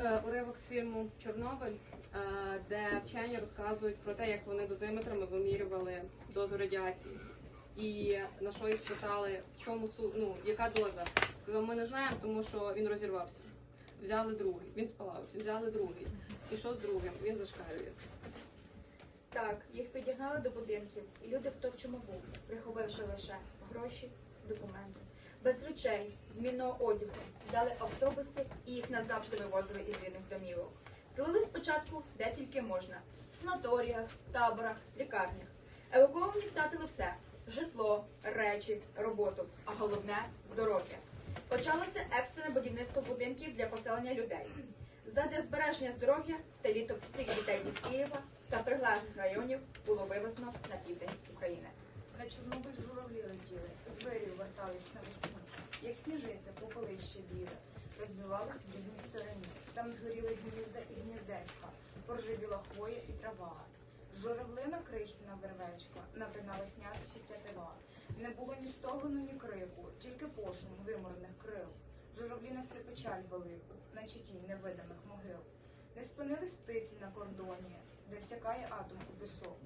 Е, Уривок з фільму Чорнобиль, е, де вчені розказують про те, як вони дозиметрами вимірювали дозу радіації. І на що їх спитали, в чому ну, яка доза? Сказав, ми не знаємо, тому що він розірвався. Взяли другий, він спалався, взяли другий. І що з другим? Він зашкалює. Так, їх підігнали до будинків, і люди, хто в чому був, приховавши лише гроші, документи. Без речей, змінного одягу, сідали автобуси і їх назавжди вивозили із рідних домівок. Селили спочатку де тільки можна в санаторіях, таборах, лікарнях. Евакуовані втратили все: житло, речі, роботу, а головне здоров'я. Почалося екстрене будівництво будинків для поселення людей. Задля збереження здоров'я в те літо всіх дітей із Києва та прилеглих районів було вивезено на південь України. На Чорнобиль журавлі летіли, з вирію вертались навесні. Як сніжиця, попелище біле, розвивалось в рідній стороні. Там згоріли гнізда і гніздечка, поржавіла хвоя і трава. Журавлина крихітна вервечка, напинала снящі тятива. Не було ні стогону, ні крику, тільки пошум виморних крил. Журавлі несли печаль велику, наче тінь невидимих могил. Не спинились птиці на кордоні, де всякає атом у пісок.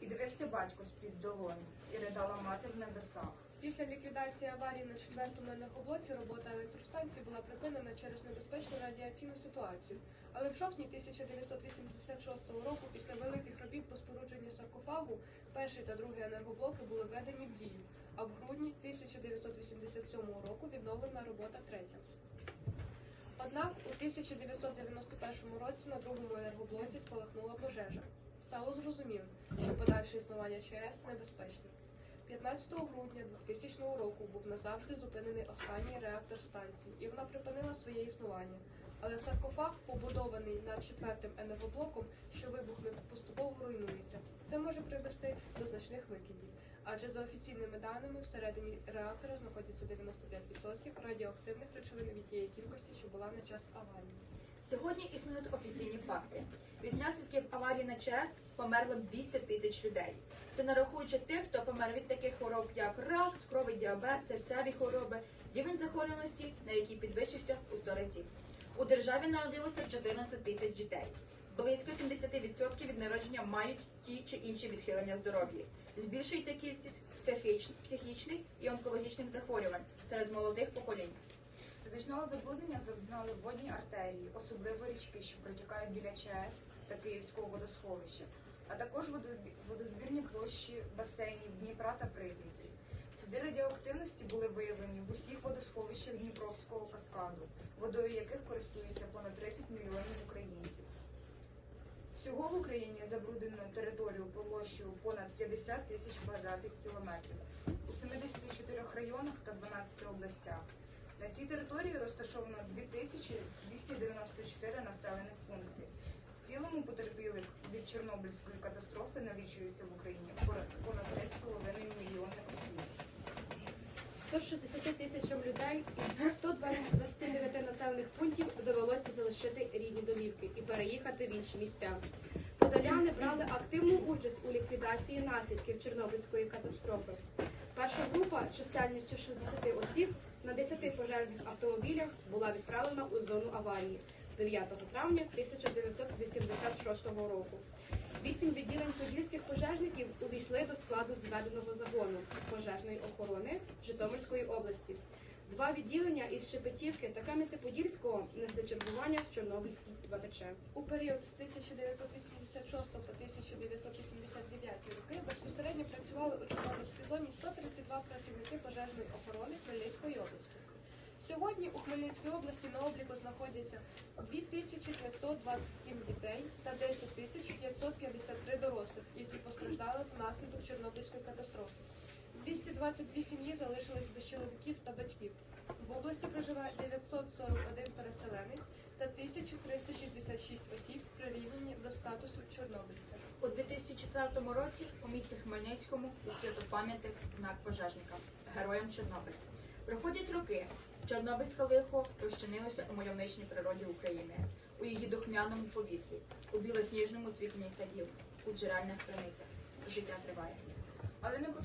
І дивився батько з-під долоні, і ридала мати в небесах. Після ліквідації аварії на четвертому енергоблоці робота електростанції була припинена через небезпечну радіаційну ситуацію. Але в жовтні 1986 року, після великих робіт по спорудженню саркофагу, перший та другий енергоблоки були введені в дію. А в грудні 1987 року відновлена робота третя. Однак у 1991 році на другому енергоблоці спалахнула пожежа. Стало зрозуміло, що подальше існування ЧАЕС небезпечне. 15 грудня 2000 року був назавжди зупинений останній реактор станції, і вона припинила своє існування. Але саркофаг, побудований над четвертим енергоблоком, що вибухнув, поступово руйнується. Це може привести до значних викидів. Адже за офіційними даними всередині реактора знаходиться 95% радіоактивних речовин від тієї кількості, що була на час аварії. Сьогодні існують офіційні факти. Від наслідків аварії на ЧАЕС померло 200 тисяч людей. Це не рахуючи тих, хто помер від таких хвороб, як рак, цукровий діабет, серцеві хвороби, рівень захворюваності, на який підвищився у 100 разів. У державі народилося 14 тисяч дітей. Близько 70% від народження мають ті чи інші відхилення здоров'я. Збільшується кількість психічних і онкологічних захворювань серед молодих поколінь. Річного забруднення зазнали водні артерії, особливо річки, що протікають біля ЧАЕС та Київського водосховища, а також водозбірні площі басейнів Дніпра та Прип'яті. Сліди радіоактивності були виявлені в усіх водосховищах Дніпровського каскаду, водою яких користуються понад 30 мільйонів українців. Всього в Україні забруднено територію площею понад 50 тисяч квадратних кілометрів у 74 районах та 12 областях. На цій території розташовано 2294 населених пункти. В цілому потерпілих від Чорнобильської катастрофи налічується в Україні понад 3,5 мільйони осіб. 160 тисячам людей із 129 населених пунктів довелося залишити рідні домівки і переїхати в інші місця. Подоляни брали активну участь у ліквідації наслідків Чорнобильської катастрофи. Перша група чисельністю 60 осіб на 10 пожежних автомобілях була відправлена у зону аварії 9 травня 1986 року. Вісім відділень подільських пожежників увійшли до складу зведеного загону пожежної охорони Житомирської області. Два відділення із Шепетівки та Кам'янця-Подільського несли чергування в Чорнобильській ВПЧ. У період з 1986 по 1989 роки безпосередньо працювали у Чорнобильській зоні 132 працівники пожежної охорони Хмельницької області. Сьогодні у Хмельницькій області на обліку знаходяться 2527 дітей та 10 553 дорослих, які постраждали внаслідок Чорнобильської катастрофи. 222 сім'ї залишились без чоловіків та батьків. В області проживає 941 переселенець та 1366 осіб прирівняні до статусу чорнобильця. У 2004 році у місті Хмельницькому відкрито пам'ятник знак пожежника героям Чорнобиля. Проходять роки. Чорнобильське лихо розчинилося у мальовничній природі України, у її духмяному повітрі, у білосніжному цвітінні садів, у джерельних криницях. Життя триває. Але не